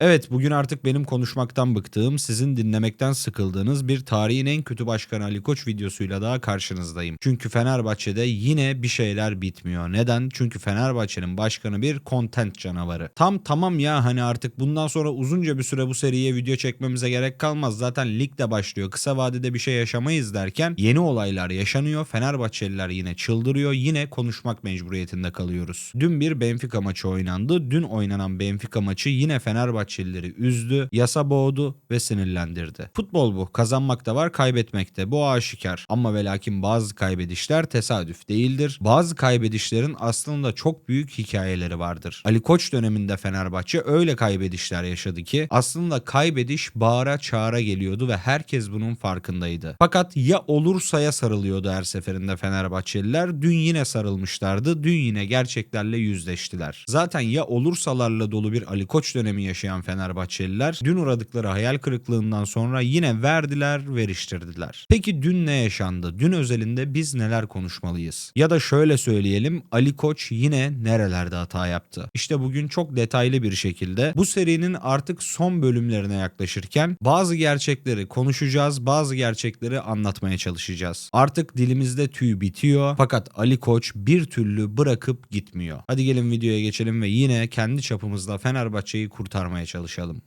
Evet bugün artık benim konuşmaktan bıktığım, sizin dinlemekten sıkıldığınız bir tarihin en kötü başkanı Ali Koç videosuyla daha karşınızdayım. Çünkü Fenerbahçe'de yine bir şeyler bitmiyor. Neden? Çünkü Fenerbahçe'nin başkanı bir content canavarı. Tam tamam ya hani artık bundan sonra uzunca bir süre bu seriye video çekmemize gerek kalmaz. Zaten lig de başlıyor. Kısa vadede bir şey yaşamayız derken yeni olaylar yaşanıyor. Fenerbahçeliler yine çıldırıyor. Yine konuşmak mecburiyetinde kalıyoruz. Dün bir Benfica maçı oynandı. Dün oynanan Benfica maçı yine Fenerbahçelileri üzdü, yasa boğdu ve sinirlendirdi. Futbol bu. Kazanmak da var, kaybetmek de. Bu aşikar. Ama ve lakin bazı kaybedişler tesadüf değildir. Bazı kaybedişlerin aslında çok büyük hikayeleri vardır. Ali Koç döneminde Fenerbahçe öyle kaybedişler yaşadı ki aslında kaybediş bağıra çağıra geliyordu ve herkes bunun farkındaydı. Fakat ya olursaya sarılıyordu her seferinde Fenerbahçeliler. Dün yine sarılmışlardı. Dün yine gerçeklerle yüzleştiler. Zaten ya olursalarla dolu bir Ali Koç dönemi yaşayan Fenerbahçeliler dün uğradıkları hayal kırıklığından sonra yine verdiler, veriştirdiler. Peki dün ne yaşandı? Dün özelinde biz neler konuşmalıyız? Ya da şöyle söyleyelim Ali Koç yine nerelerde hata yaptı? İşte bugün çok detaylı bir şekilde bu serinin artık son bölümlerine yaklaşırken bazı gerçekleri konuşacağız, bazı gerçekleri anlatmaya çalışacağız. Artık dilimizde tüy bitiyor fakat Ali Koç bir türlü bırakıp gitmiyor. Hadi gelin videoya geçelim ve yine kendi çapımızda Fenerbahçe'yi kurtarmaya çalışalım.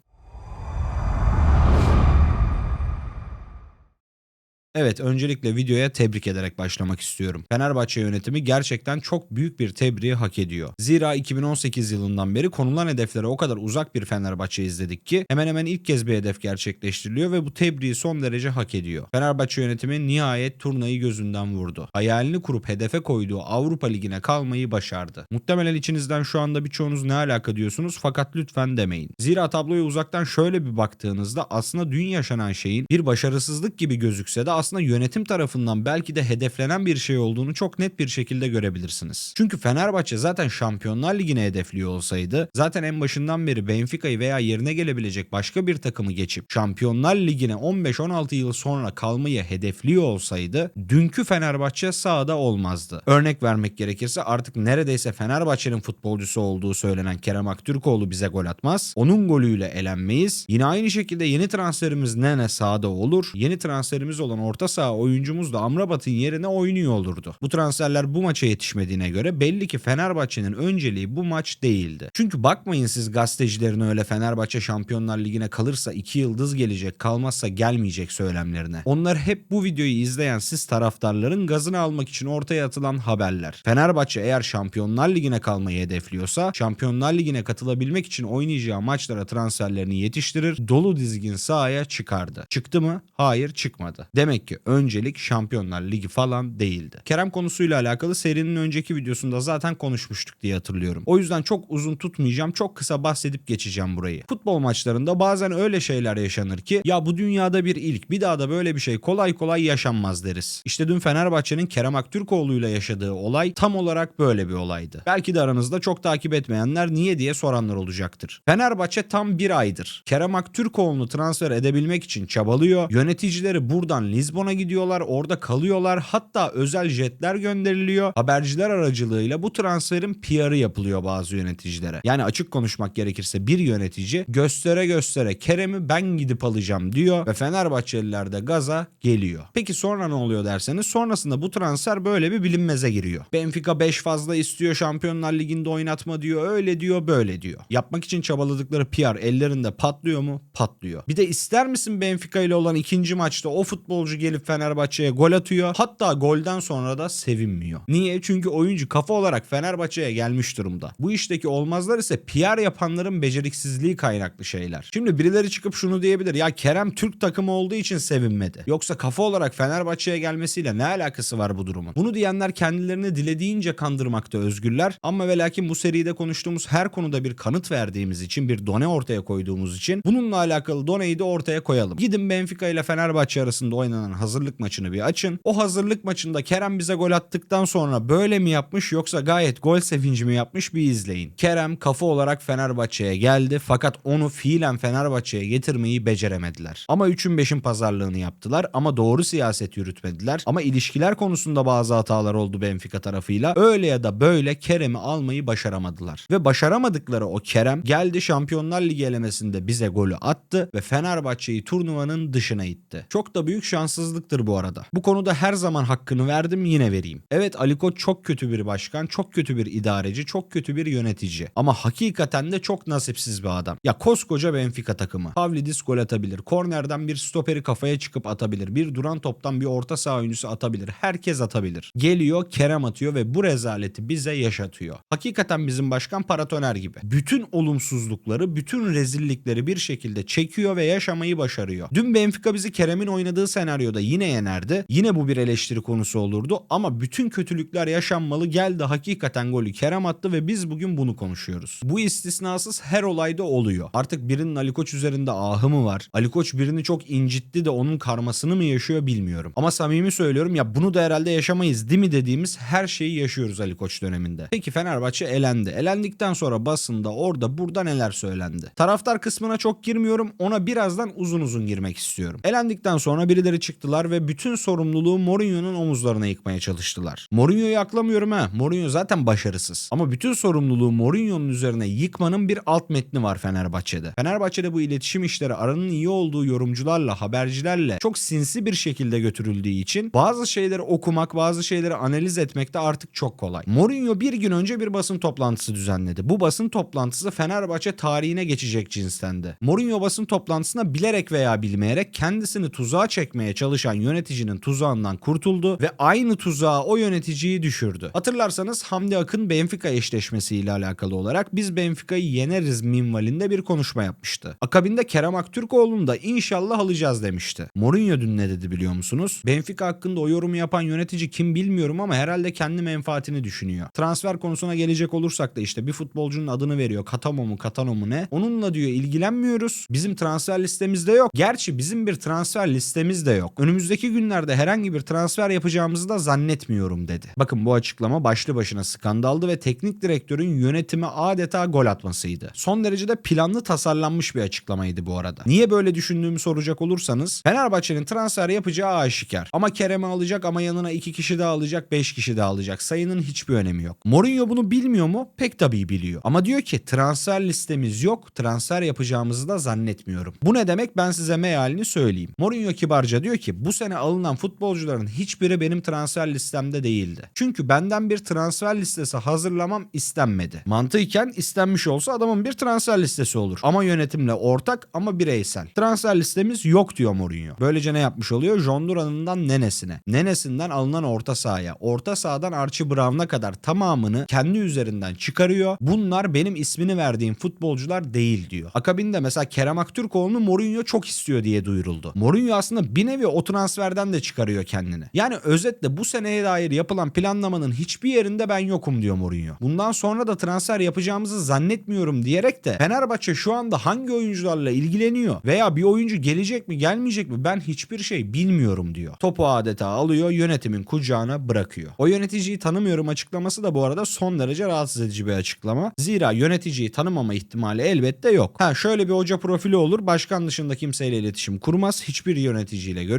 Evet öncelikle videoya tebrik ederek başlamak istiyorum. Fenerbahçe yönetimi gerçekten çok büyük bir tebriği hak ediyor. Zira 2018 yılından beri konulan hedeflere o kadar uzak bir Fenerbahçe izledik ki hemen hemen ilk kez bir hedef gerçekleştiriliyor ve bu tebriği son derece hak ediyor. Fenerbahçe yönetimi nihayet turnayı gözünden vurdu. Hayalini kurup hedefe koyduğu Avrupa Ligi'ne kalmayı başardı. Muhtemelen içinizden şu anda birçoğunuz ne alaka diyorsunuz fakat lütfen demeyin. Zira tabloya uzaktan şöyle bir baktığınızda aslında dün yaşanan şeyin bir başarısızlık gibi gözükse de aslında yönetim tarafından belki de hedeflenen bir şey olduğunu çok net bir şekilde görebilirsiniz. Çünkü Fenerbahçe zaten Şampiyonlar Ligi'ne hedefliyor olsaydı zaten en başından beri Benfica'yı veya yerine gelebilecek başka bir takımı geçip Şampiyonlar Ligi'ne 15-16 yıl sonra kalmayı hedefliyor olsaydı dünkü Fenerbahçe sahada olmazdı. Örnek vermek gerekirse artık neredeyse Fenerbahçe'nin futbolcusu olduğu söylenen Kerem Aktürkoğlu bize gol atmaz. Onun golüyle elenmeyiz. Yine aynı şekilde yeni transferimiz Nene sahada olur. Yeni transferimiz olan orta saha oyuncumuz da Amrabat'ın yerine oynuyor olurdu. Bu transferler bu maça yetişmediğine göre belli ki Fenerbahçe'nin önceliği bu maç değildi. Çünkü bakmayın siz gazetecilerin öyle Fenerbahçe Şampiyonlar Ligi'ne kalırsa iki yıldız gelecek kalmazsa gelmeyecek söylemlerine. Onlar hep bu videoyu izleyen siz taraftarların gazını almak için ortaya atılan haberler. Fenerbahçe eğer Şampiyonlar Ligi'ne kalmayı hedefliyorsa Şampiyonlar Ligi'ne katılabilmek için oynayacağı maçlara transferlerini yetiştirir, dolu dizgin sahaya çıkardı. Çıktı mı? Hayır çıkmadı. Demek ki öncelik Şampiyonlar Ligi falan değildi. Kerem konusuyla alakalı serinin önceki videosunda zaten konuşmuştuk diye hatırlıyorum. O yüzden çok uzun tutmayacağım, çok kısa bahsedip geçeceğim burayı. Futbol maçlarında bazen öyle şeyler yaşanır ki ya bu dünyada bir ilk, bir daha da böyle bir şey kolay kolay yaşanmaz deriz. İşte dün Fenerbahçe'nin Kerem Aktürkoğlu'yla yaşadığı olay tam olarak böyle bir olaydı. Belki de aranızda çok takip etmeyenler niye diye soranlar olacaktır. Fenerbahçe tam bir aydır Kerem Aktürkoğlu'nu transfer edebilmek için çabalıyor. Yöneticileri buradan Lizbon'a gidiyorlar, orada kalıyorlar. Hatta özel jetler gönderiliyor. Haberciler aracılığıyla bu transferin PR'ı yapılıyor bazı yöneticilere. Yani açık konuşmak gerekirse bir yönetici göstere göstere Kerem'i ben gidip alacağım diyor ve Fenerbahçeliler de gaza geliyor. Peki sonra ne oluyor derseniz sonrasında bu transfer böyle bir bilinmeze giriyor. Benfica 5 fazla istiyor Şampiyonlar Ligi'nde oynatma diyor öyle diyor böyle diyor. Yapmak için çabaladıkları PR ellerinde patlıyor mu? Patlıyor. Bir de ister misin Benfica ile olan ikinci maçta o futbolcu gelip Fenerbahçe'ye gol atıyor. Hatta golden sonra da sevinmiyor. Niye? Çünkü oyuncu kafa olarak Fenerbahçe'ye gelmiş durumda. Bu işteki olmazlar ise PR yapanların beceriksizliği kaynaklı şeyler. Şimdi birileri çıkıp şunu diyebilir. Ya Kerem Türk takımı olduğu için sevinmedi. Yoksa kafa olarak Fenerbahçe'ye gelmesiyle ne alakası var bu durumun? Bunu diyenler kendilerini dilediğince kandırmakta özgürler. Ama ve lakin bu seride konuştuğumuz her konuda bir kanıt verdiğimiz için bir done ortaya koyduğumuz için bununla alakalı doneyi de ortaya koyalım. Gidin Benfica ile Fenerbahçe arasında oynanan oynanan hazırlık maçını bir açın. O hazırlık maçında Kerem bize gol attıktan sonra böyle mi yapmış yoksa gayet gol sevinci mi yapmış bir izleyin. Kerem kafa olarak Fenerbahçe'ye geldi fakat onu fiilen Fenerbahçe'ye getirmeyi beceremediler. Ama 3'ün 5'in pazarlığını yaptılar ama doğru siyaset yürütmediler. Ama ilişkiler konusunda bazı hatalar oldu Benfica tarafıyla. Öyle ya da böyle Kerem'i almayı başaramadılar. Ve başaramadıkları o Kerem geldi Şampiyonlar Ligi elemesinde bize golü attı ve Fenerbahçe'yi turnuvanın dışına itti. Çok da büyük şanssızlıktır bu arada. Bu konuda her zaman hakkını verdim yine vereyim. Evet Ali Koç çok kötü bir başkan, çok kötü bir idareci, çok kötü bir yönetici. Ama hakikaten de çok nasipsiz bir adam. Ya koskoca Benfica takımı. Pavlidis gol atabilir. Kornerden bir stoperi kafaya çıkıp atabilir. Bir duran toptan bir orta saha oyuncusu atabilir. Herkes atabilir. Geliyor Kerem atıyor ve bu rezaleti bize yaşatıyor. Hakikaten bizim başkan paratoner gibi. Bütün olumsuzlukları, bütün rezillikleri bir şekilde çekiyor ve yaşamayı başarıyor. Dün Benfica bizi Kerem'in oynadığı senaryoda yine yenerdi. Yine bu bir eleştiri konusu olurdu ama bütün kötülükler yaşanmalı geldi hakikaten golü Kerem attı ve biz bugün bunu konuşuyoruz. Bu istisnasız her olayda oluyor. Artık birinin Ali Koç üzerinde ahı mı var? Ali Koç birini çok incitti de onun karmasını mı yaşıyor bilmiyorum. Ama samimi söylüyorum ya bunu da herhalde yaşamayız değil mi dediğimiz her şeyi yaşıyoruz Ali Koç döneminde. Peki Fenerbahçe elendi. Elendikten sonra basında orada burada neler söylendi? Taraftar kısmına çok girmiyorum. Ona birazdan uzun uzun girmek istiyorum. Elendikten sonra birileri çıktılar ve bütün sorumluluğu Mourinho'nun omuzlarına yıkmaya çalıştılar. Mourinho'yu aklamıyorum ha. Mourinho zaten başarısız. Ama bütün sorumluluğu Mourinho'nun üzerine yıkmanın bir alt metni var Fenerbahçe'de. Fenerbahçe'de bu iletişim işleri aranın iyi olduğu yorumcularla, habercilerle çok sinsi bir şekilde götürüldüğü için bazı şeyleri okumak, bazı şeyleri analiz etmek de artık çok kolay. Mourinho bir gün önce bir basın toplantısı düzenledi. Bu basın toplantısı Fenerbahçe tarihine geçecek cinstendi. Mourinho basın toplantısına bilerek veya bilmeyerek kendisini tuzağa çekmeye çalışan yöneticinin tuzağından kurtuldu ve aynı tuzağa o yöneticiyi düşürdü. Hatırlarsanız Hamdi Akın Benfica eşleşmesiyle alakalı olarak biz Benfica'yı yeneriz minvalinde bir konuşma yapmıştı. Akabinde Kerem Aktürkoğlu'nu da inşallah alacağız demişti. Mourinho dün ne dedi biliyor musunuz? Benfica hakkında o yorumu yapan yönetici kim bilmiyorum ama herhalde kendi menfaatini düşünüyor. Transfer konusuna gelecek olursak da işte bir futbolcunun adını veriyor. Katamo mu Katano mu ne? Onunla diyor ilgilenmiyoruz. Bizim transfer listemizde yok. Gerçi bizim bir transfer listemiz de yok. Önümüzdeki günlerde herhangi bir transfer yapacağımızı da zannetmiyorum dedi. Bakın bu açıklama başlı başına skandaldı ve teknik direktörün yönetime adeta gol atmasıydı. Son derecede planlı tasarlanmış bir açıklamaydı bu arada. Niye böyle düşündüğümü soracak olursanız Fenerbahçe'nin transfer yapacağı aşikar. Ama Kerem'i alacak ama yanına iki kişi daha alacak, beş kişi daha alacak. Sayının hiçbir önemi yok. Mourinho bunu bilmiyor mu? Pek tabii biliyor. Ama diyor ki transfer listemiz yok. Transfer yapacağımızı da zannetmiyorum. Bu ne demek? Ben size mealini söyleyeyim. Mourinho kibarca diyor ki bu sene alınan futbolcuların hiçbiri benim transfer listemde değildi. Çünkü benden bir transfer listesi hazırlamam istenmedi. Mantıken istenmiş olsa adamın bir transfer listesi olur. Ama yönetimle ortak ama bireysel. Transfer listemiz yok diyor Mourinho. Böylece ne yapmış oluyor? John Duran'ından Nenesine. Nenesinden alınan orta sahaya. Orta sahadan Archie Brown'a kadar tamamını kendi üzerinden çıkarıyor. Bunlar benim ismini verdiğim futbolcular değil diyor. Akabinde mesela Kerem Aktürkoğlu'nu Mourinho çok istiyor diye duyuruldu. Mourinho aslında bir nevi o transferden de çıkarıyor kendini. Yani özetle bu seneye dair yapılan planlamanın hiçbir yerinde ben yokum diyor Mourinho. Bundan sonra da transfer yapacağımızı zannetmiyorum diyerek de Fenerbahçe şu anda hangi oyuncularla ilgileniyor veya bir oyuncu gelecek mi gelmeyecek mi ben hiçbir şey bilmiyorum diyor. Topu adeta alıyor yönetimin kucağına bırakıyor. O yöneticiyi tanımıyorum açıklaması da bu arada son derece rahatsız edici bir açıklama. Zira yöneticiyi tanımama ihtimali elbette yok. Ha şöyle bir hoca profili olur başkan dışında kimseyle iletişim kurmaz hiçbir yöneticiyle görüşmez.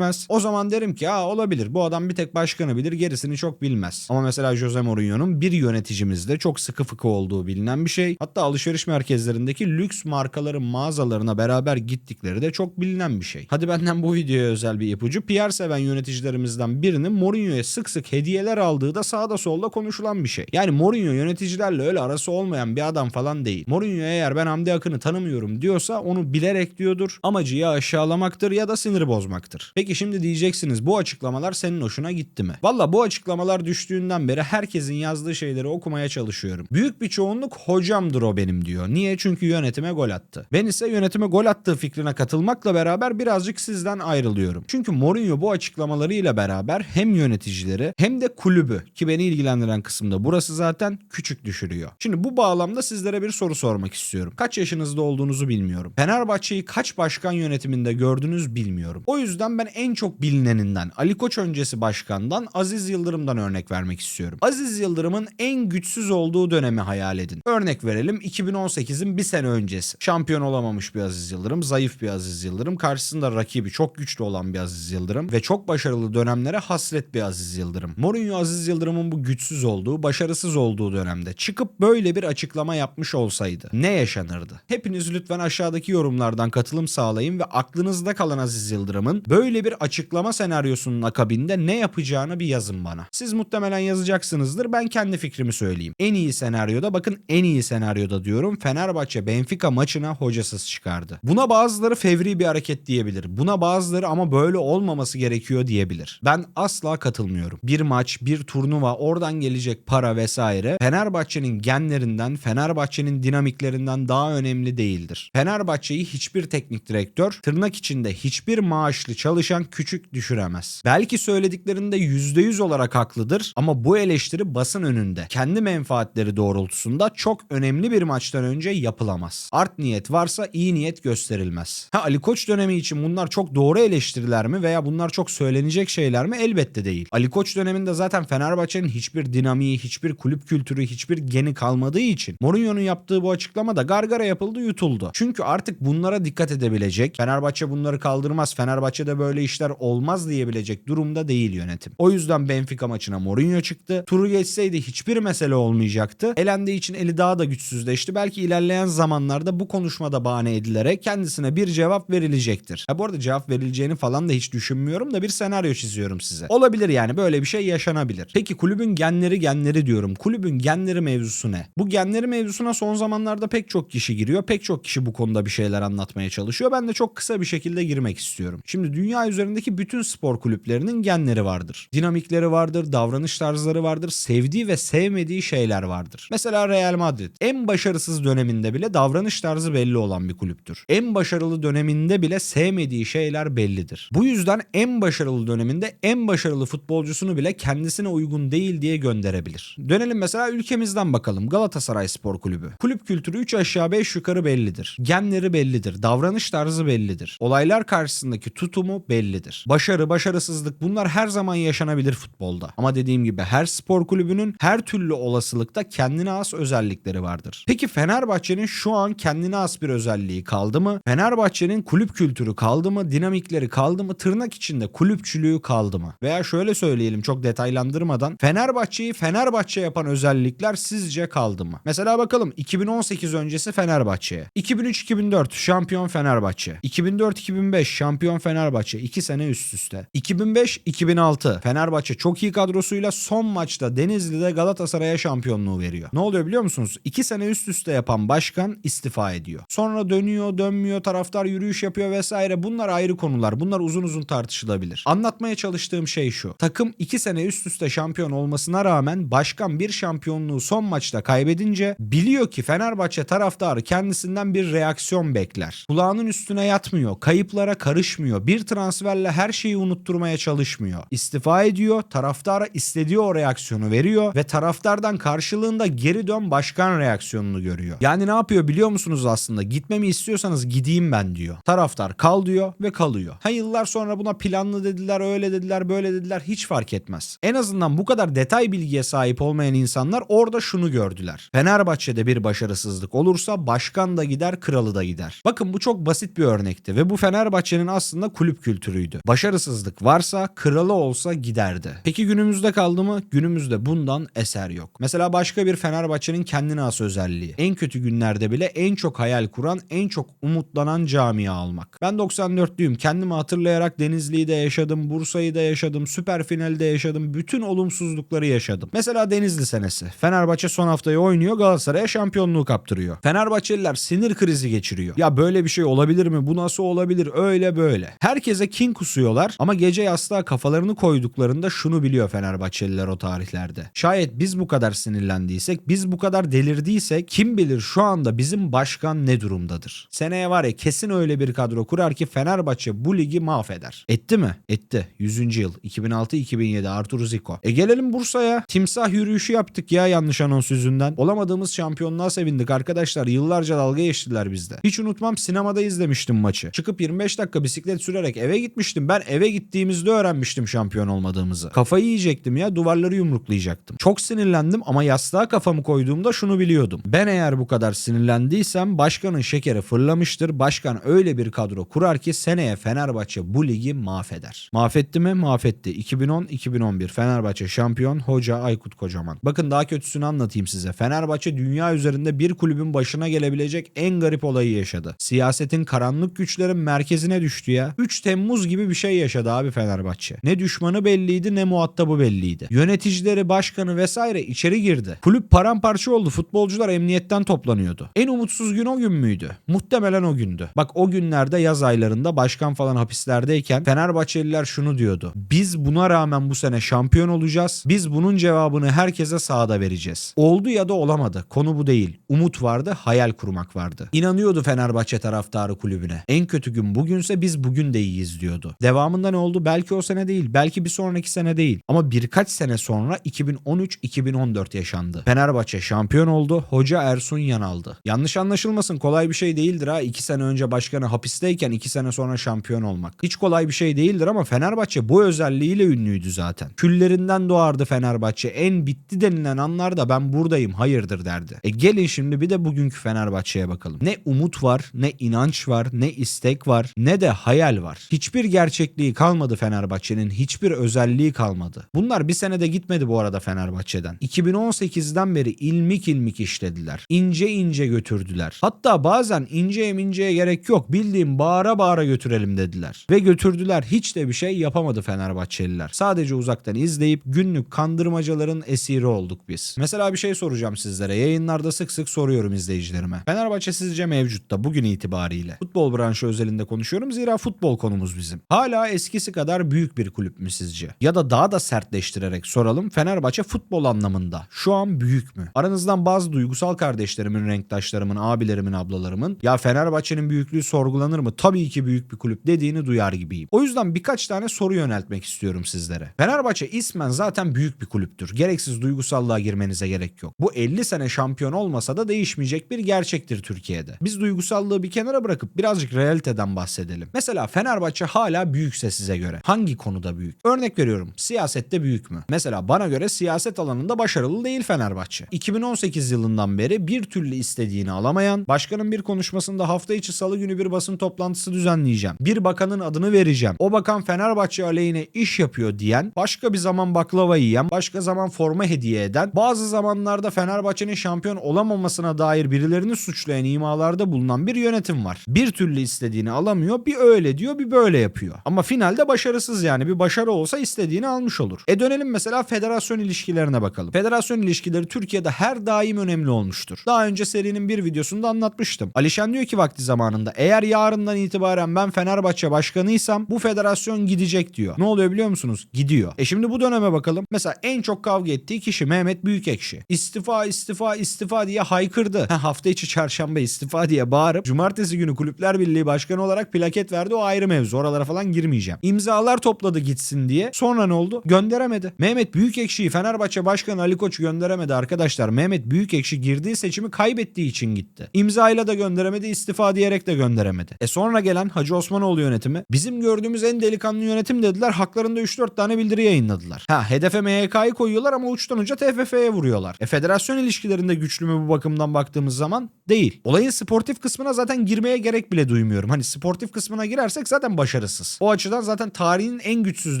O zaman derim ki ha olabilir bu adam bir tek başkanı bilir gerisini çok bilmez. Ama mesela Jose Mourinho'nun bir yöneticimizde çok sıkı fıkı olduğu bilinen bir şey. Hatta alışveriş merkezlerindeki lüks markaların mağazalarına beraber gittikleri de çok bilinen bir şey. Hadi benden bu videoya özel bir ipucu. PR seven yöneticilerimizden birinin Mourinho'ya sık sık hediyeler aldığı da sağda solda konuşulan bir şey. Yani Mourinho yöneticilerle öyle arası olmayan bir adam falan değil. Mourinho eğer ben Hamdi Akın'ı tanımıyorum diyorsa onu bilerek diyordur. Amacı ya aşağılamaktır ya da sinir bozmaktır. Peki şimdi diyeceksiniz bu açıklamalar senin hoşuna gitti mi? Valla bu açıklamalar düştüğünden beri herkesin yazdığı şeyleri okumaya çalışıyorum. Büyük bir çoğunluk hocamdır o benim diyor. Niye? Çünkü yönetime gol attı. Ben ise yönetime gol attığı fikrine katılmakla beraber birazcık sizden ayrılıyorum. Çünkü Mourinho bu açıklamalarıyla beraber hem yöneticileri hem de kulübü ki beni ilgilendiren kısımda burası zaten küçük düşürüyor. Şimdi bu bağlamda sizlere bir soru sormak istiyorum. Kaç yaşınızda olduğunuzu bilmiyorum. Fenerbahçe'yi kaç başkan yönetiminde gördünüz bilmiyorum. O yüzden ben en çok bilineninden Ali Koç öncesi başkandan Aziz Yıldırım'dan örnek vermek istiyorum. Aziz Yıldırım'ın en güçsüz olduğu dönemi hayal edin. Örnek verelim 2018'in bir sene öncesi. Şampiyon olamamış bir Aziz Yıldırım, zayıf bir Aziz Yıldırım. Karşısında rakibi çok güçlü olan bir Aziz Yıldırım ve çok başarılı dönemlere hasret bir Aziz Yıldırım. Mourinho Aziz Yıldırım'ın bu güçsüz olduğu, başarısız olduğu dönemde çıkıp böyle bir açıklama yapmış olsaydı ne yaşanırdı? Hepiniz lütfen aşağıdaki yorumlardan katılım sağlayın ve aklınızda kalan Aziz Yıldırım'ın böyle bir açıklama senaryosunun akabinde ne yapacağını bir yazın bana. Siz muhtemelen yazacaksınızdır. Ben kendi fikrimi söyleyeyim. En iyi senaryoda bakın en iyi senaryoda diyorum Fenerbahçe Benfica maçına hocasız çıkardı. Buna bazıları fevri bir hareket diyebilir. Buna bazıları ama böyle olmaması gerekiyor diyebilir. Ben asla katılmıyorum. Bir maç, bir turnuva, oradan gelecek para vesaire Fenerbahçe'nin genlerinden, Fenerbahçe'nin dinamiklerinden daha önemli değildir. Fenerbahçe'yi hiçbir teknik direktör tırnak içinde hiçbir maaşlı çalışan küçük düşüremez. Belki söylediklerinde %100 olarak haklıdır ama bu eleştiri basın önünde kendi menfaatleri doğrultusunda çok önemli bir maçtan önce yapılamaz. Art niyet varsa iyi niyet gösterilmez. Ha Ali Koç dönemi için bunlar çok doğru eleştiriler mi veya bunlar çok söylenecek şeyler mi? Elbette değil. Ali Koç döneminde zaten Fenerbahçe'nin hiçbir dinamiği, hiçbir kulüp kültürü, hiçbir geni kalmadığı için Mourinho'nun yaptığı bu açıklamada gargara yapıldı, yutuldu. Çünkü artık bunlara dikkat edebilecek, Fenerbahçe bunları kaldırmaz, Fenerbahçe'de böyle işler olmaz diyebilecek durumda değil yönetim. O yüzden Benfica maçına Mourinho çıktı. Turu geçseydi hiçbir mesele olmayacaktı. Elendiği için eli daha da güçsüzleşti. Belki ilerleyen zamanlarda bu konuşmada bahane edilerek kendisine bir cevap verilecektir. Ha bu arada cevap verileceğini falan da hiç düşünmüyorum da bir senaryo çiziyorum size. Olabilir yani böyle bir şey yaşanabilir. Peki kulübün genleri genleri diyorum. Kulübün genleri mevzusu ne? Bu genleri mevzusuna son zamanlarda pek çok kişi giriyor. Pek çok kişi bu konuda bir şeyler anlatmaya çalışıyor. Ben de çok kısa bir şekilde girmek istiyorum. Şimdi dünya üzerindeki bütün spor kulüplerinin genleri vardır. Dinamikleri vardır, davranış tarzları vardır, sevdiği ve sevmediği şeyler vardır. Mesela Real Madrid en başarısız döneminde bile davranış tarzı belli olan bir kulüptür. En başarılı döneminde bile sevmediği şeyler bellidir. Bu yüzden en başarılı döneminde en başarılı futbolcusunu bile kendisine uygun değil diye gönderebilir. Dönelim mesela ülkemizden bakalım. Galatasaray Spor Kulübü. Kulüp kültürü 3 aşağı 5 yukarı bellidir. Genleri bellidir. Davranış tarzı bellidir. Olaylar karşısındaki tutumu bellidir. Başarı, başarısızlık bunlar her zaman yaşanabilir futbolda. Ama dediğim gibi her spor kulübünün her türlü olasılıkta kendine has özellikleri vardır. Peki Fenerbahçe'nin şu an kendine has bir özelliği kaldı mı? Fenerbahçe'nin kulüp kültürü kaldı mı? Dinamikleri kaldı mı? Tırnak içinde kulüpçülüğü kaldı mı? Veya şöyle söyleyelim çok detaylandırmadan Fenerbahçe'yi Fenerbahçe yapan özellikler sizce kaldı mı? Mesela bakalım 2018 öncesi Fenerbahçe'ye. 2003-2004 şampiyon Fenerbahçe. 2004-2005 şampiyon Fenerbahçe 2 sene üst üste. 2005-2006 Fenerbahçe çok iyi kadrosuyla son maçta Denizli'de Galatasaray'a şampiyonluğu veriyor. Ne oluyor biliyor musunuz? 2 sene üst üste yapan başkan istifa ediyor. Sonra dönüyor, dönmüyor, taraftar yürüyüş yapıyor vesaire. Bunlar ayrı konular. Bunlar uzun uzun tartışılabilir. Anlatmaya çalıştığım şey şu. Takım 2 sene üst üste şampiyon olmasına rağmen başkan bir şampiyonluğu son maçta kaybedince biliyor ki Fenerbahçe taraftarı kendisinden bir reaksiyon bekler. Kulağının üstüne yatmıyor, kayıplara karışmıyor, bir transferle her şeyi unutturmaya çalışmıyor. İstifa ediyor, taraftara istediği o reaksiyonu veriyor ve taraftardan karşılığında geri dön başkan reaksiyonunu görüyor. Yani ne yapıyor biliyor musunuz aslında? Gitmemi istiyorsanız gideyim ben diyor. Taraftar kal diyor ve kalıyor. Ha yıllar sonra buna planlı dediler, öyle dediler, böyle dediler hiç fark etmez. En azından bu kadar detay bilgiye sahip olmayan insanlar orada şunu gördüler. Fenerbahçe'de bir başarısızlık olursa başkan da gider, kralı da gider. Bakın bu çok basit bir örnekti ve bu Fenerbahçe'nin aslında kulüp kültürüydü. Başarısızlık varsa kralı olsa giderdi. Peki günümüzde kaldı mı? Günümüzde bundan eser yok. Mesela başka bir Fenerbahçe'nin kendine has özelliği. En kötü günlerde bile en çok hayal kuran, en çok umutlanan camia almak. Ben 94'lüyüm. Kendimi hatırlayarak Denizli'yi de yaşadım, Bursa'yı da yaşadım, Süper Final'de yaşadım. Bütün olumsuzlukları yaşadım. Mesela Denizli senesi. Fenerbahçe son haftayı oynuyor, Galatasaray'a şampiyonluğu kaptırıyor. Fenerbahçeliler sinir krizi geçiriyor. Ya böyle bir şey olabilir mi? Bu nasıl olabilir? Öyle böyle. Herkese kin kusuyorlar ama gece yastığa kafalarını koyduklarında şunu biliyor Fenerbahçeliler o tarihlerde. Şayet biz bu kadar sinirlendiysek, biz bu kadar delirdiysek kim bilir şu anda bizim başkan ne durumdadır. Seneye var ya kesin öyle bir kadro kurar ki Fenerbahçe bu ligi mahveder. Etti mi? Etti. 100. yıl. 2006-2007 Artur Zico. E gelelim Bursa'ya. Timsah yürüyüşü yaptık ya yanlış anons yüzünden. Olamadığımız şampiyonluğa sevindik arkadaşlar. Yıllarca dalga geçtiler bizde. Hiç unutmam sinemada izlemiştim maçı. Çıkıp 25 dakika bisiklet sürerek eve gitmiştim. Ben eve gittiğimizde öğrenmiştim şampiyon olmadığımızı. Kafayı yiyecektim ya duvarları yumruklayacaktım. Çok sinirlendim ama yastığa kafamı koyduğumda şunu biliyordum. Ben eğer bu kadar sinirlendiysem başkanın şekeri fırlamıştır. Başkan öyle bir kadro kurar ki seneye Fenerbahçe bu ligi mahveder. Mahvetti mi? Mahvetti. 2010-2011 Fenerbahçe şampiyon hoca Aykut Kocaman. Bakın daha kötüsünü anlatayım size. Fenerbahçe dünya üzerinde bir kulübün başına gelebilecek en garip olayı yaşadı. Siyasetin karanlık güçlerin merkezine düştü ya. 3 Temmuz gibi bir şey yaşadı abi Fenerbahçe. Ne düşmanı belliydi ne muhatabı belliydi. Yöneticileri, başkanı vesaire içeri girdi. Kulüp paramparça oldu. Futbolcular emniyetten toplanıyordu. En umutsuz gün o gün müydü? Muhtemelen o gündü. Bak o günlerde yaz aylarında başkan falan hapislerdeyken Fenerbahçeliler şunu diyordu. Biz buna rağmen bu sene şampiyon olacağız. Biz bunun cevabını herkese sahada vereceğiz. Oldu ya da olamadı. Konu bu değil. Umut vardı, hayal kurmak vardı. İnanıyordu Fenerbahçe taraftarı kulübüne. En kötü gün bugünse biz bugün de iyiyiz diyordu. Devamında ne oldu? Belki o sene değil, belki bir sonraki sene değil. Ama birkaç sene sonra 2013-2014 yaşandı. Fenerbahçe şampiyon oldu, hoca Ersun Yanal'dı. Yanlış anlaşılmasın kolay bir şey değildir ha. 2 sene önce başkanı hapisteyken 2 sene sonra şampiyon olmak. Hiç kolay bir şey değildir ama Fenerbahçe bu özelliğiyle ünlüydü zaten. Küllerinden doğardı Fenerbahçe. En bitti denilen anlarda ben buradayım hayırdır derdi. E gelin şimdi bir de bugünkü Fenerbahçe'ye bakalım. Ne umut var, ne inanç var, ne istek var, ne de hayal var. Hiçbir gerçekliği kalmadı Fenerbahçe'nin. Hiçbir özelliği kalmadı. Bunlar bir senede gitmedi bu arada Fenerbahçe'den. 2018'den beri ilmik ilmik işlediler. İnce ince götürdüler. Hatta bazen inceye minceye gerek yok. Bildiğim bağıra bağıra götürelim dediler. Ve götürdüler. Hiç de bir şey yapamadı Fenerbahçeliler. Sadece uzaktan izleyip günlük kandırmacaların esiri olduk biz. Mesela bir şey soracağım sizlere. Yayınlarda sık sık soruyorum izleyicilerime. Fenerbahçe sizce mevcutta bugün itibariyle? Futbol branşı özelinde konuşuyorum zira futbol konumuz bizim. Hala eskisi kadar büyük bir kulüp mü sizce? Ya da daha da sertleştirerek soralım. Fenerbahçe futbol anlamında şu an büyük mü? Aranızdan bazı duygusal kardeşlerimin, renktaşlarımın, abilerimin, ablalarımın ya Fenerbahçe'nin büyüklüğü sorgulanır mı? Tabii ki büyük bir kulüp dediğini duyar gibiyim. O yüzden birkaç tane soru yöneltmek istiyorum sizlere. Fenerbahçe ismen zaten büyük bir kulüptür. Gereksiz duygusallığa girmenize gerek yok. Bu 50 sene şampiyon olmasa da değişmeyecek bir gerçektir Türkiye'de. Biz duygusallığı bir kenara bırakıp birazcık realiteden bahsedelim. Mesela Fenerbahçe hala büyükse size göre. Hangi konuda büyük? Örnek veriyorum. Siyasette büyük mü? Mesela bana göre siyaset alanında başarılı değil Fenerbahçe. 2018 yılından beri bir türlü istediğini alamayan, başkanın bir konuşmasında hafta içi salı günü bir basın toplantısı düzenleyeceğim. Bir bakanın adını vereceğim. O bakan Fenerbahçe aleyhine iş yapıyor diyen, başka bir zaman baklava yiyen, başka zaman forma hediye eden, bazı zamanlarda Fenerbahçe'nin şampiyon olamamasına dair birilerini suçlayan imalarda bulunan bir yönetim var. Bir türlü istediğini alamıyor, bir öyle diyor, bir böyle yapıyor. Ama finalde başarısız yani. Bir başarı olsa istediğini almış olur. E dönelim mesela federasyon ilişkilerine bakalım. Federasyon ilişkileri Türkiye'de her daim önemli olmuştur. Daha önce serinin bir videosunda anlatmıştım. Alişan diyor ki vakti zamanında eğer yarından itibaren ben Fenerbahçe başkanıysam bu federasyon gidecek diyor. Ne oluyor biliyor musunuz? Gidiyor. E şimdi bu döneme bakalım. Mesela en çok kavga ettiği kişi Mehmet Büyükekşi. İstifa istifa istifa diye haykırdı. Ha, hafta içi çarşamba istifa diye bağırıp cumartesi günü Kulüpler Birliği Başkanı olarak plaket verdi. O ayrı mevzu. Oralara falan girmeyeceğim. İmzalar topladı gitsin diye. Sonra ne oldu? Gönderemedi. Mehmet Büyükekşi'yi Fenerbahçe Başkanı Ali Koç gönderemedi arkadaşlar. Mehmet Büyükekşi girdiği seçimi kaybettiği için gitti. İmzayla da gönderemedi, istifa diyerek de gönderemedi. E sonra gelen Hacı Osmanoğlu yönetimi bizim gördüğümüz en delikanlı yönetim dediler. Haklarında 3-4 tane bildiri yayınladılar. Ha hedefe MHK'yı koyuyorlar ama uçtan uca TFF'ye vuruyorlar. E federasyon ilişkilerinde güçlü mü bu bakımdan baktığımız zaman? Değil. Olayın sportif kısmına zaten girmeye gerek bile duymuyorum. Hani sportif kısmına girersek zaten başarısız. O açıdan zaten tarihin en güçsüz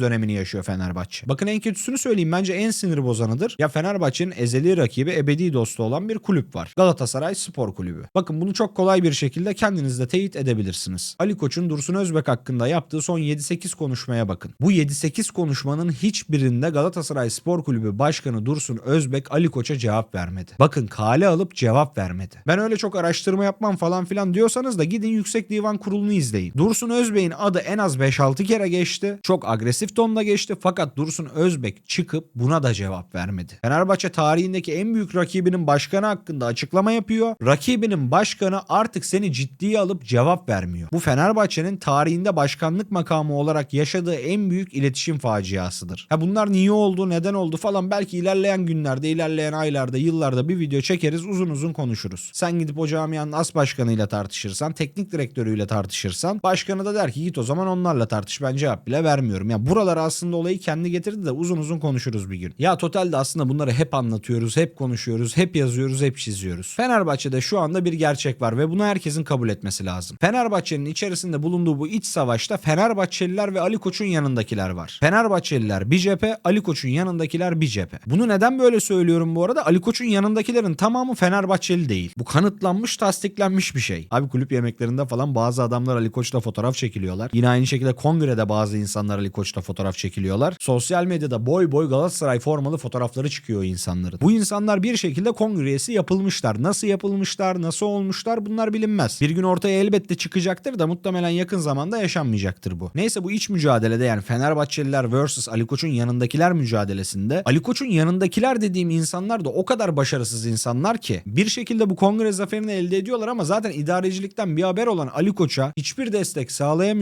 dönemini yaşıyor Fenerbahçe. Bakın en kötüsünü söyleyeyim bence en sinir bozanıdır. Ya Fenerbahçe'nin ezeli rakibi ebedi dostu olan bir kulüp var. Galatasaray Spor Kulübü. Bakın bunu çok kolay bir şekilde kendiniz de teyit edebilirsiniz. Ali Koç'un Dursun Özbek hakkında yaptığı son 7-8 konuşmaya bakın. Bu 7-8 konuşmanın hiçbirinde Galatasaray Spor Kulübü Başkanı Dursun Özbek Ali Koç'a cevap vermedi. Bakın kale alıp cevap vermedi. Ben öyle çok araştırma yapmam falan filan diyorsanız da gidin Yüksek Divan Kurulu'nu izleyin. Dursun Özbek'in adı en az 5-6 kere geçti. Çok agresif tonda geçti fakat Dursun Özbek çıkıp buna da cevap vermedi. Fenerbahçe tarihindeki en büyük rakibinin başkanı hakkında açıklama yapıyor. Rakibinin başkanı artık seni ciddiye alıp cevap vermiyor. Bu Fenerbahçe'nin tarihinde başkanlık makamı olarak yaşadığı en büyük iletişim faciasıdır. Ha bunlar niye oldu, neden oldu falan belki ilerleyen günlerde, ilerleyen aylarda, yıllarda bir video çekeriz, uzun uzun konuşuruz. Sen gidip o camianın as başkanıyla tartışırsan, teknik direktörüyle tartışırsan, başkanı da der ki git o zaman onlarla tartış. Ben cevap bile vermiyorum. Ya buralar aslında olayı kendi getirdi de uzun uzun konuşuruz bir gün. Ya totalde aslında bunları hep anlatıyoruz, hep konuşuyoruz, hep yazıyoruz, hep çiziyoruz. Fenerbahçe'de şu anda bir gerçek var ve bunu herkesin kabul etmesi lazım. Fenerbahçe'nin içerisinde bulunduğu bu iç savaşta Fenerbahçeliler ve Ali Koç'un yanındakiler var. Fenerbahçeliler bir cephe, Ali Koç'un yanındakiler bir cephe. Bunu neden böyle söylüyorum bu arada? Ali Koç'un yanındakilerin tamamı Fenerbahçeli değil. Bu kanıtlanmış, tasdiklenmiş bir şey. Abi kulüp yemeklerinde falan bazı adamlar Ali Koç'la fotoğraf çekiliyorlar. Yine aynı şekilde kongrede bazı insanlar Ali Koç'la fotoğraf çekiliyorlar. Sosyal medyada boy boy Galatasaray formalı fotoğrafları çıkıyor insanların. Bu insanlar bir şekilde kongre üyesi yapılmışlar. Nasıl yapılmışlar, nasıl olmuşlar bunlar bilinmez. Bir gün ortaya elbette çıkacaktır da muhtemelen yakın zamanda yaşanmayacaktır bu. Neyse bu iç mücadelede yani Fenerbahçeliler vs Ali Koç'un yanındakiler mücadelesinde Ali Koç'un yanındakiler dediğim insanlar da o kadar başarısız insanlar ki bir şekilde bu kongre zaferini elde ediyorlar ama zaten idarecilikten bir haber olan Ali Koç'a hiçbir destek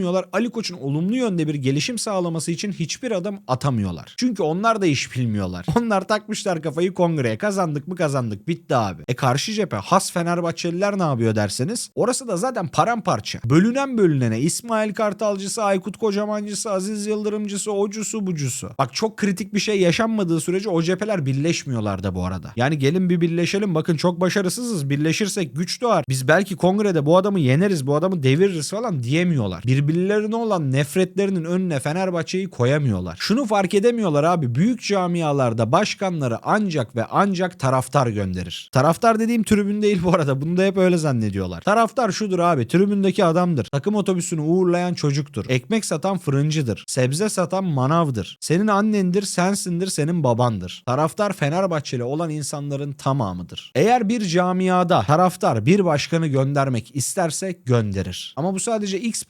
sağlayamıyorlar. Ali Koç'un olumlu yönde bir gelişim sağlaması için hiçbir adım atamıyorlar. Çünkü onlar da iş bilmiyorlar. Onlar takmışlar kafayı kongreye kazandık mı kazandık bitti abi. E karşı cephe has Fenerbahçeliler ne yapıyor derseniz orası da zaten paramparça. Bölünen bölünene İsmail Kartalcısı, Aykut Kocamancısı, Aziz Yıldırımcısı, ocusu bucusu. Bak çok kritik bir şey yaşanmadığı sürece o cepheler birleşmiyorlar da bu arada. Yani gelin bir birleşelim bakın çok başarısızız birleşirsek güç doğar. Biz belki kongrede bu adamı yeneriz bu adamı deviririz falan diyemiyorlar. Birbirlerine olan nefretlerinin önüne Fenerbahçe'yi koyamıyorlar. Şunu fark edemiyorlar abi büyük camialarda başkanları ancak ve ancak taraftar gönderir. Taraftar dediğim tribün değil bu arada bunu da hep öyle zannediyorlar. Taraftar şudur abi tribündeki adamdır. Takım otobüsünü uğurlayan çocuktur. Ekmek satan fırıncıdır. Sebze satan manavdır. Senin annendir sensindir senin babandır. Taraftar Fenerbahçeli olan insanların tamamıdır. Eğer bir camiada taraftar bir başkanı göndermek isterse gönderir. Ama bu sadece X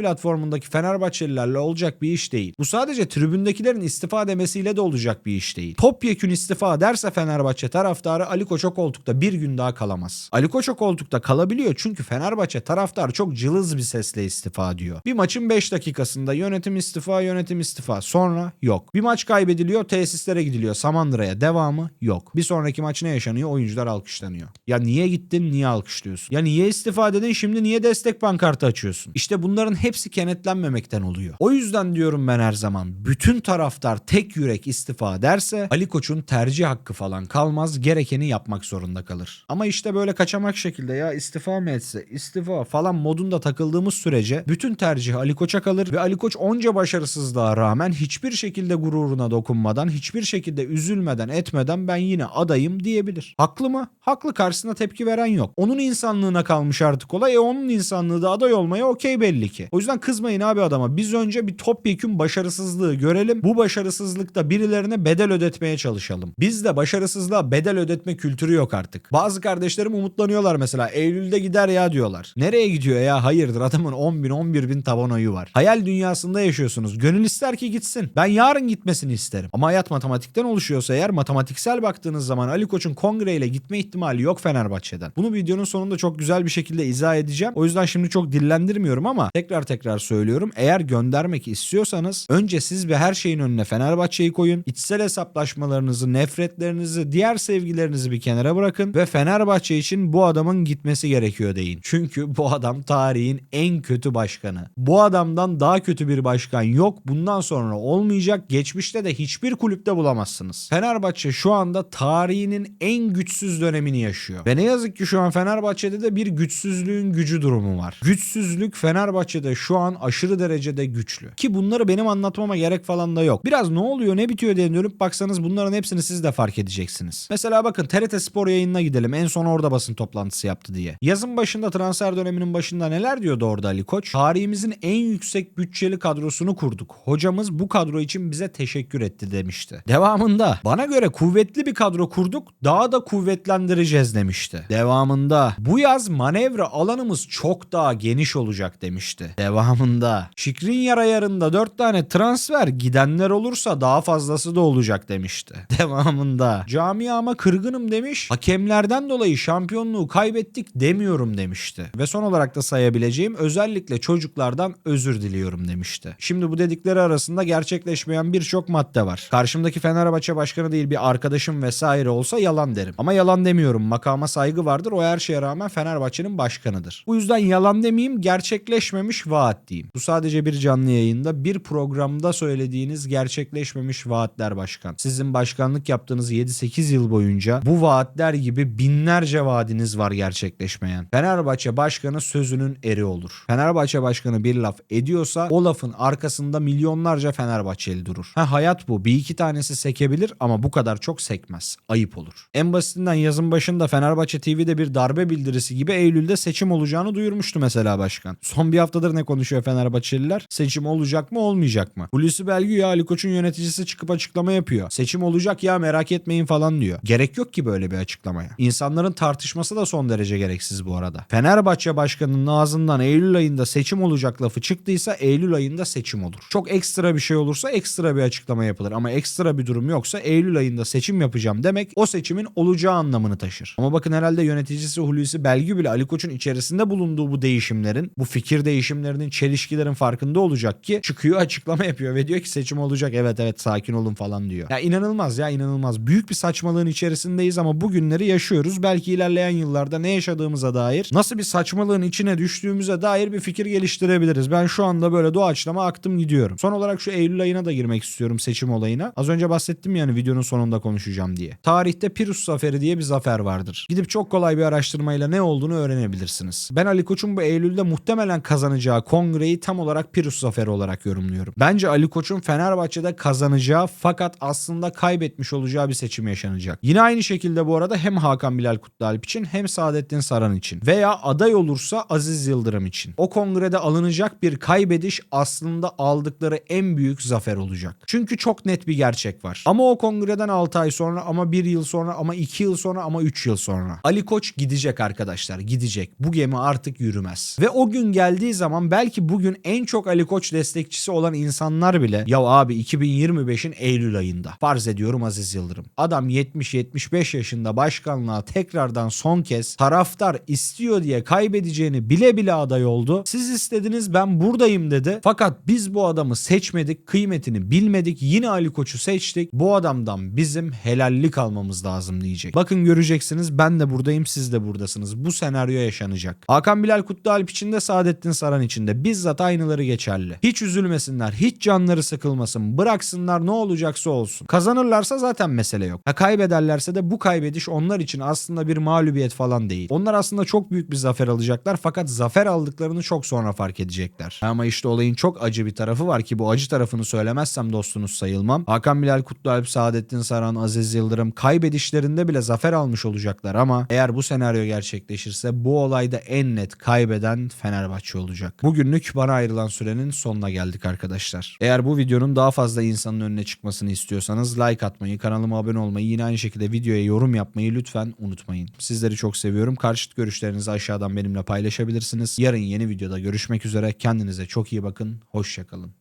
platformundaki Fenerbahçelilerle olacak bir iş değil. Bu sadece tribündekilerin istifa demesiyle de olacak bir iş değil. Topyekün istifa derse Fenerbahçe taraftarı Ali Koç koltukta bir gün daha kalamaz. Ali Koç koltukta kalabiliyor çünkü Fenerbahçe taraftar çok cılız bir sesle istifa diyor. Bir maçın 5 dakikasında yönetim istifa yönetim istifa sonra yok. Bir maç kaybediliyor tesislere gidiliyor Samandıra'ya devamı yok. Bir sonraki maç ne yaşanıyor oyuncular alkışlanıyor. Ya niye gittin niye alkışlıyorsun? Ya niye istifa dedin şimdi niye destek pankartı açıyorsun? İşte bunların hepsi kenetlenmemekten oluyor. O yüzden diyorum ben her zaman bütün taraftar tek yürek istifa derse Ali Koç'un tercih hakkı falan kalmaz gerekeni yapmak zorunda kalır. Ama işte böyle kaçamak şekilde ya istifa mı etse istifa falan modunda takıldığımız sürece bütün tercih Ali Koç'a kalır ve Ali Koç onca başarısızlığa rağmen hiçbir şekilde gururuna dokunmadan hiçbir şekilde üzülmeden etmeden ben yine adayım diyebilir. Haklı mı? Haklı karşısına tepki veren yok. Onun insanlığına kalmış artık olay. E onun insanlığı da aday olmaya okey belli ki. O yüzden kızmayın abi adama. Biz önce bir topyekün başarısızlığı görelim. Bu başarısızlıkta birilerine bedel ödetmeye çalışalım. Bizde başarısızlığa bedel ödetme kültürü yok artık. Bazı kardeşlerim umutlanıyorlar mesela. Eylül'de gider ya diyorlar. Nereye gidiyor ya? Hayırdır adamın 10 bin 11 bin taban oyu var. Hayal dünyasında yaşıyorsunuz. Gönül ister ki gitsin. Ben yarın gitmesini isterim. Ama hayat matematikten oluşuyorsa eğer matematiksel baktığınız zaman Ali Koç'un kongreyle gitme ihtimali yok Fenerbahçe'den. Bunu videonun sonunda çok güzel bir şekilde izah edeceğim. O yüzden şimdi çok dillendirmiyorum ama tekrar tekrar söylüyorum. Eğer göndermek istiyorsanız önce siz bir her şeyin önüne Fenerbahçe'yi koyun. İçsel hesaplaşmalarınızı, nefretlerinizi, diğer sevgilerinizi bir kenara bırakın ve Fenerbahçe için bu adamın gitmesi gerekiyor deyin. Çünkü bu adam tarihin en kötü başkanı. Bu adamdan daha kötü bir başkan yok. Bundan sonra olmayacak. Geçmişte de hiçbir kulüpte bulamazsınız. Fenerbahçe şu anda tarihinin en güçsüz dönemini yaşıyor. Ve ne yazık ki şu an Fenerbahçe'de de bir güçsüzlüğün gücü durumu var. Güçsüzlük Fenerbahçe'de şu an aşırı derecede güçlü. Ki bunları benim anlatmama gerek falan da yok. Biraz ne oluyor ne bitiyor diye dönüp baksanız bunların hepsini siz de fark edeceksiniz. Mesela bakın TRT Spor yayınına gidelim. En son orada basın toplantısı yaptı diye. Yazın başında transfer döneminin başında neler diyordu orada Ali Koç? Tarihimizin en yüksek bütçeli kadrosunu kurduk. Hocamız bu kadro için bize teşekkür etti demişti. Devamında bana göre kuvvetli bir kadro kurduk. Daha da kuvvetlendireceğiz demişti. Devamında bu yaz manevra alanımız çok daha geniş olacak demişti. Devamında Şikrin ayarında 4 tane transfer gidenler olursa daha fazlası da olacak demişti. Devamında camiama kırgınım demiş. Hakemlerden dolayı şampiyonluğu kaybettik demiyorum demişti. Ve son olarak da sayabileceğim özellikle çocuklardan özür diliyorum demişti. Şimdi bu dedikleri arasında gerçekleşmeyen birçok madde var. Karşımdaki Fenerbahçe başkanı değil bir arkadaşım vesaire olsa yalan derim. Ama yalan demiyorum. Makama saygı vardır. O her şeye rağmen Fenerbahçe'nin başkanıdır. Bu yüzden yalan demeyeyim gerçekleşmemiş vaat diyeyim. Söyleyeyim. Bu sadece bir canlı yayında bir programda söylediğiniz gerçekleşmemiş vaatler başkan. Sizin başkanlık yaptığınız 7-8 yıl boyunca bu vaatler gibi binlerce vaadiniz var gerçekleşmeyen. Fenerbahçe başkanı sözünün eri olur. Fenerbahçe başkanı bir laf ediyorsa o lafın arkasında milyonlarca Fenerbahçeli durur. Ha hayat bu. Bir iki tanesi sekebilir ama bu kadar çok sekmez. Ayıp olur. En basitinden yazın başında Fenerbahçe TV'de bir darbe bildirisi gibi Eylül'de seçim olacağını duyurmuştu mesela başkan. Son bir haftadır ne konuşuyor Fenerbahçeliler? Seçim olacak mı olmayacak mı? Hulusi Belgü ya Ali Koç'un yöneticisi çıkıp açıklama yapıyor. Seçim olacak ya merak etmeyin falan diyor. Gerek yok ki böyle bir açıklamaya. İnsanların tartışması da son derece gereksiz bu arada. Fenerbahçe başkanının ağzından Eylül ayında seçim olacak lafı çıktıysa Eylül ayında seçim olur. Çok ekstra bir şey olursa ekstra bir açıklama yapılır ama ekstra bir durum yoksa Eylül ayında seçim yapacağım demek o seçimin olacağı anlamını taşır. Ama bakın herhalde yöneticisi Hulusi Belgü bile Ali Koç'un içerisinde bulunduğu bu değişimlerin, bu fikir değişimlerinin, çelişkilerin farkında olacak ki çıkıyor açıklama yapıyor ve diyor ki seçim olacak evet evet sakin olun falan diyor. Ya inanılmaz ya inanılmaz. Büyük bir saçmalığın içerisindeyiz ama bugünleri yaşıyoruz. Belki ilerleyen yıllarda ne yaşadığımıza dair, nasıl bir saçmalığın içine düştüğümüze dair bir fikir geliştirebiliriz. Ben şu anda böyle doğaçlama aktım gidiyorum. Son olarak şu Eylül ayına da girmek istiyorum seçim olayına. Az önce bahsettim yani videonun sonunda konuşacağım diye. Tarihte Pirus Zaferi diye bir zafer vardır. Gidip çok kolay bir araştırmayla ne olduğunu öğrenebilirsiniz. Ben Ali Koç'un bu Eylül'de muhtemelen kazanacağı kongreyi tam olarak Pirus Zaferi olarak yorumluyorum. Bence Ali Koç'un Fenerbahçe'de kazanacağı fakat aslında kaybetmiş olacağı bir seçim yaşanacak. Yine aynı şekilde bu arada hem Hakan Bilal Kutlualp için hem Saadettin Saran için veya aday olursa Aziz Yıldırım için. O kongrede alınacak bir kaybediş aslında aldıkları en büyük zafer olacak. Çünkü çok net bir gerçek var. Ama o kongreden 6 ay sonra ama 1 yıl sonra ama 2 yıl sonra ama 3 yıl sonra. Ali Koç gidecek arkadaşlar gidecek. Bu gemi artık yürümez. Ve o gün geldiği zaman belki bugün en çok Ali Koç destekçisi olan insanlar bile ya abi 2025'in Eylül ayında farz ediyorum Aziz Yıldırım. Adam 70-75 yaşında başkanlığa tekrardan son kez taraftar istiyor diye kaybedeceğini bile bile aday oldu. Siz istediniz ben buradayım dedi. Fakat biz bu adamı seçmedik, kıymetini bilmedik. Yine Ali Koç'u seçtik. Bu adamdan bizim helallik almamız lazım diyecek. Bakın göreceksiniz ben de buradayım siz de buradasınız. Bu senaryo yaşanacak. Hakan Bilal Kutlualp için de Saadettin Saran için de bizzat aynıları geçerli. Hiç üzülmesinler, hiç canları sıkılmasın. Bıraksınlar ne olacaksa olsun. Kazanırlarsa zaten mesele yok. Ha kaybederlerse de bu kaybediş onlar için aslında bir mağlubiyet falan değil. Onlar aslında çok büyük bir zafer alacaklar fakat zafer aldıklarını çok sonra fark edecekler. Ama işte olayın çok acı bir tarafı var ki bu acı tarafını söylemezsem dostunuz sayılmam. Hakan Bilal Kutlualp, Saadettin Saran, Aziz Yıldırım kaybedişlerinde bile zafer almış olacaklar ama eğer bu senaryo gerçekleşirse bu olayda en net kaybeden Fenerbahçe olacak. Bugünlük bana ayrılan sürenin sonuna geldik arkadaşlar. Eğer bu videonun daha fazla insanın önüne çıkmasını istiyorsanız like atmayı, kanalıma abone olmayı, yine aynı şekilde videoya yorum yapmayı lütfen unutmayın. Sizleri çok seviyorum. Karşıt görüşlerinizi aşağıdan benimle paylaşabilirsiniz. Yarın yeni videoda görüşmek üzere. Kendinize çok iyi bakın. Hoşçakalın.